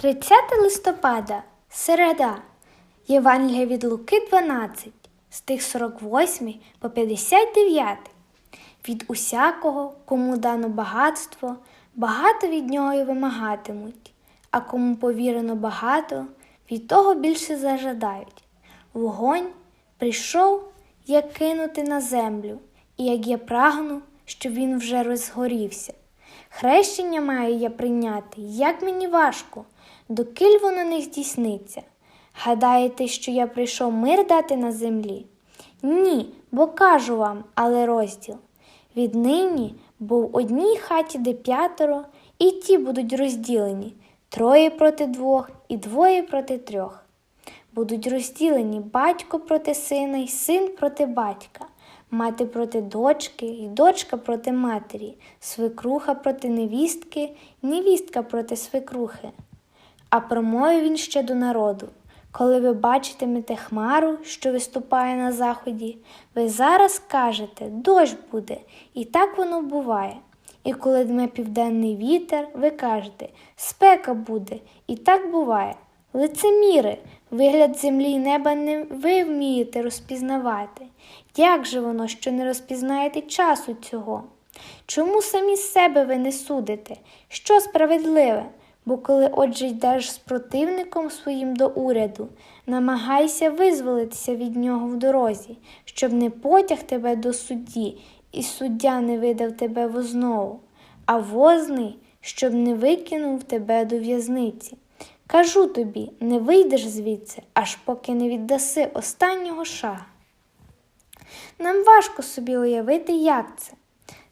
30 листопада, середа, Євангелія від Луки 12, стих 48 по 59. Від усякого, кому дано багатство, багато від нього й вимагатимуть, а кому повірено багато, від того більше зажадають. Вогонь прийшов, як кинути на землю, і як я прагну, щоб він вже розгорівся. Хрещення маю я прийняти, як мені важко, докіль воно не здійсниться. Гадаєте, що я прийшов мир дати на землі? Ні, бо кажу вам, але розділ. Віднині, бо в одній хаті де п'ятеро, і ті будуть розділені троє проти двох і двоє проти трьох. Будуть розділені батько проти сина і син проти батька, мати проти дочки і дочка проти матері, свекруха проти невістки, невістка проти свекрухи. А промовив він ще до народу. Коли ви бачитимете хмару, що виступає на заході, ви зараз кажете дощ буде, і так воно буває. І коли дме південний вітер, ви кажете спека буде, і так буває. Лицеміри, вигляд землі й неба не ви вмієте розпізнавати. Як же воно, що не розпізнаєте часу цього? Чому самі себе ви не судите? Що справедливе? Бо коли отже йдеш з противником своїм до уряду, намагайся визволитися від нього в дорозі, щоб не потяг тебе до судді, і суддя не видав тебе в ознову, а возний, щоб не викинув тебе до в'язниці. Кажу тобі, не вийдеш звідси, аж поки не віддаси останнього шага. Нам важко собі уявити, як це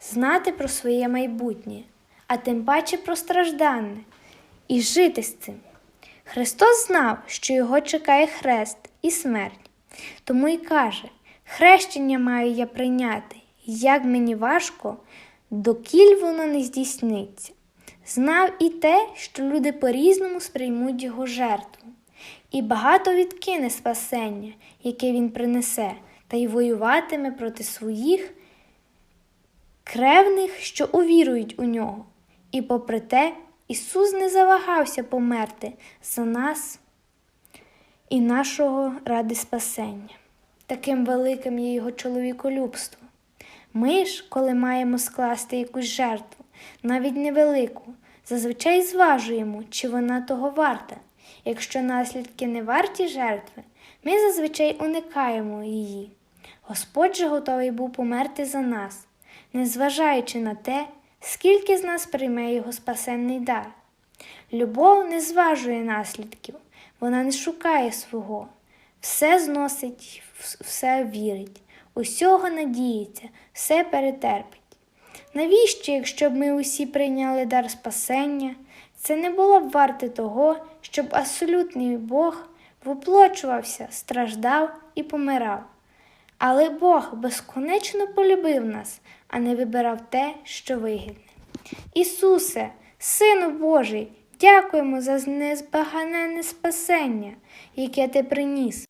знати про своє майбутнє, а тим паче про страждане, і жити з цим. Христос знав, що його чекає хрест і смерть, тому й каже: хрещення маю я прийняти, як мені важко, докіль воно не здійсниться. Знав і те, що люди по-різному сприймуть його жертву, і багато відкине спасення, яке він принесе, та й воюватиме проти своїх кревних, що увірують у нього. І попри те, Ісус не завагався померти за нас і нашого ради спасення. Таким великим є його чоловіколюбство. Ми ж, коли маємо скласти якусь жертву, навіть невелику, зазвичай зважуємо, чи вона того варта. Якщо наслідки не варті жертви, ми зазвичай уникаємо її. Господь же готовий був померти за нас, незважаючи на те, скільки з нас прийме його спасенний дар. Любов не зважує наслідків, вона не шукає свого, все зносить, все вірить, усього надіється, все перетерпить. Навіщо, якщо б ми усі прийняли дар спасення, це не було б варте того, щоб абсолютний Бог воплочувався, страждав і помирав. Але Бог безконечно полюбив нас, а не вибирав те, що вигідне. Ісусе, Сину Божий, дякуємо за незбаганенне спасення, яке ти приніс.